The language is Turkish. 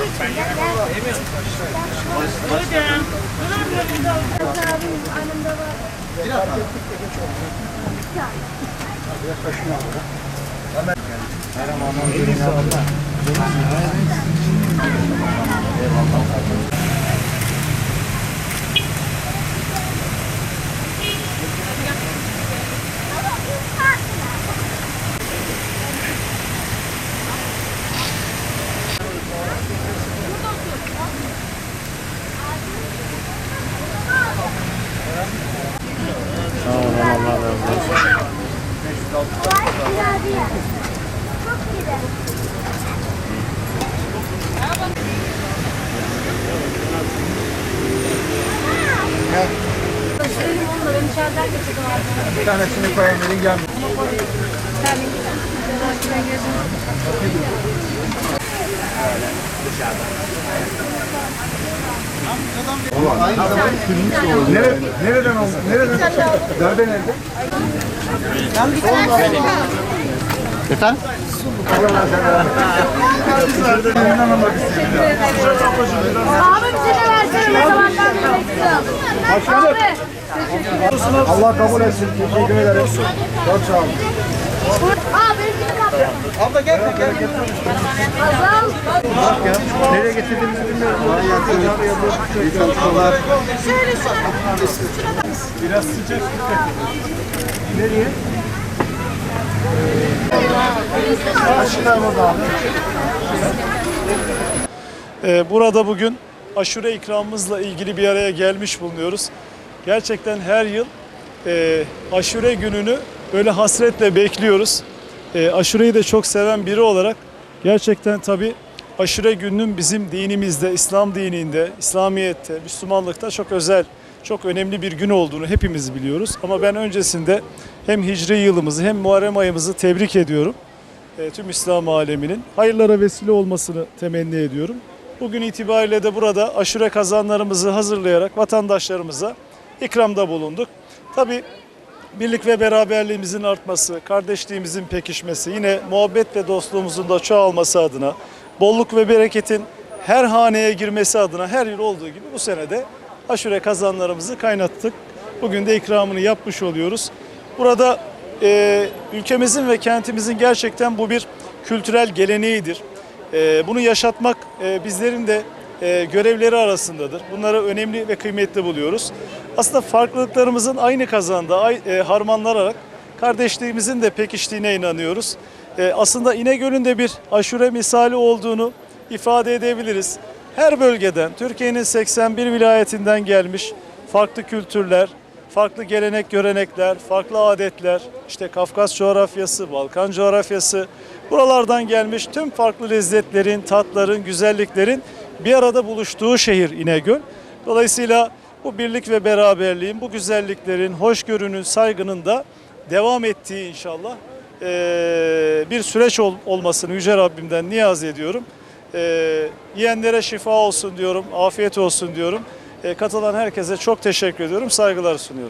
geçin. Gel gel. Hocam. Abim annemde var. Vay Bir tanesini koyalım elin gelmiyor. Nere, nereden oldu? Nereden? Darbe nerede? Efendim? Abi bize de versene ne bekliyorum. Başkanım. Allah kabul etsin. Teşekkür ederim. Çok sağ olun. Abla gel gel gel. Azal. Nereye getirdiğimizi bilmiyorum. Şöyle şuna. Biraz sıcak. Nereye? Ee, Burada bugün aşure ikramımızla ilgili bir araya gelmiş bulunuyoruz. Gerçekten her yıl e, aşure gününü böyle hasretle bekliyoruz. E, aşureyi de çok seven biri olarak gerçekten tabii aşure gününün bizim dinimizde, İslam dininde, İslamiyet'te, Müslümanlıkta çok özel, çok önemli bir gün olduğunu hepimiz biliyoruz. Ama ben öncesinde hem hicri yılımızı hem Muharrem ayımızı tebrik ediyorum e, tüm İslam aleminin hayırlara vesile olmasını temenni ediyorum. Bugün itibariyle de burada aşure kazanlarımızı hazırlayarak vatandaşlarımıza ikramda bulunduk. Tabi birlik ve beraberliğimizin artması, kardeşliğimizin pekişmesi, yine muhabbet ve dostluğumuzun da çoğalması adına, bolluk ve bereketin her haneye girmesi adına her yıl olduğu gibi bu sene de aşure kazanlarımızı kaynattık. Bugün de ikramını yapmış oluyoruz. Burada e, ülkemizin ve kentimizin gerçekten bu bir kültürel geleneğidir. E, bunu yaşatmak e, bizlerin de e, görevleri arasındadır. Bunları önemli ve kıymetli buluyoruz. Aslında farklılıklarımızın aynı kazanda ay- e, harmanlanarak kardeşliğimizin de pekiştiğine inanıyoruz. E, aslında İnegöl'ün de bir aşure misali olduğunu ifade edebiliriz. Her bölgeden, Türkiye'nin 81 vilayetinden gelmiş farklı kültürler, farklı gelenek görenekler, farklı adetler, işte Kafkas coğrafyası, Balkan coğrafyası, buralardan gelmiş tüm farklı lezzetlerin, tatların, güzelliklerin bir arada buluştuğu şehir İnegöl. Dolayısıyla bu birlik ve beraberliğin, bu güzelliklerin, hoşgörünün, saygının da devam ettiği inşallah bir süreç ol- olmasını Yüce Rabbimden niyaz ediyorum. Eee yiyenlere şifa olsun diyorum, afiyet olsun diyorum. Eee, katılan herkese çok teşekkür ediyorum, saygılar sunuyorum.